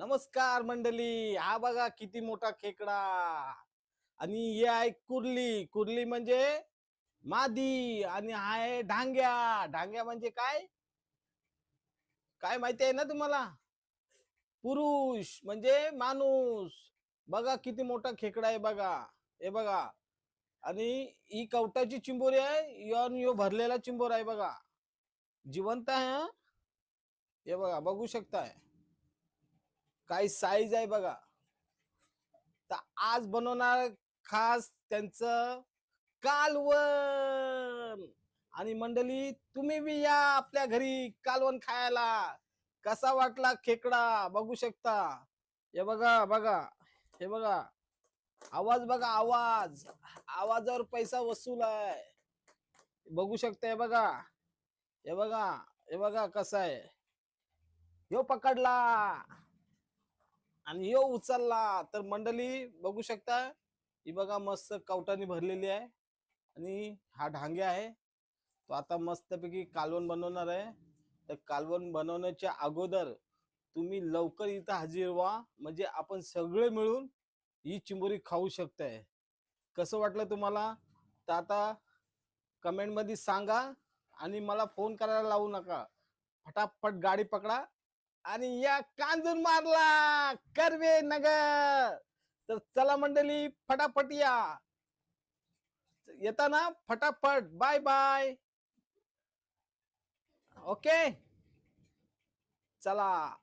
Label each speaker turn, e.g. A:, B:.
A: नमस्कार मंडळी. हा बघा किती मोठा खेकडा. आणि हे आहे कुर्ली. कुर्ली म्हणजे मादी आणि हा आहे ढांग्या. ढांग्या म्हणजे काय? काय माहिती आहे ना तुम्हाला? पुरुष म्हणजे माणूस. बघा किती मोठा खेकडा आहे बघा. हे बघा. आणि ही कवटाची चिंबोरी आहे. यो यो भरलेला चिंबोर आहे बघा. जिवंत आहे हे बघा बघू शकताय. काय साईज आहे बघा. तर आज बनवणार खास त्यांचं कालवण. आणि मंडळी तुम्ही बी या आपल्या घरी कालवण खायला. कसा वाटला खेकडा? बघू शकता. हे बघा बघा. हे बघा. आवाज बघा आवाज. आवाजावर पैसा वसूल आहे बघू शकता हे बघा. हे बघा हे बघा कसा आहे. ह्यो पकडला. आणि यो उचलला. तर मंडळी बघू शकता ही बघा मस्त कवटाने भरलेली आहे. आणि हा ढांगे आहे. तो आता मस्तपैकी कालवण बनवणार आहे. तर कालवण बनवण्याच्या अगोदर तुम्ही लवकर इथं हजर व्हा. म्हणजे आपण सगळे मिळून ही चिंबोरी खाऊ शकताय. कसं वाटलं तुम्हाला? तर आता कमेंटमध्ये सांगा आणि मला फोन करायला लावू नका. फटाफट गाडी पकडा. आणि या कांजून मारला कर्वे नगर. तर चला मंडळी फटाफट या. येताना फटाफट बाय बाय ओके चला.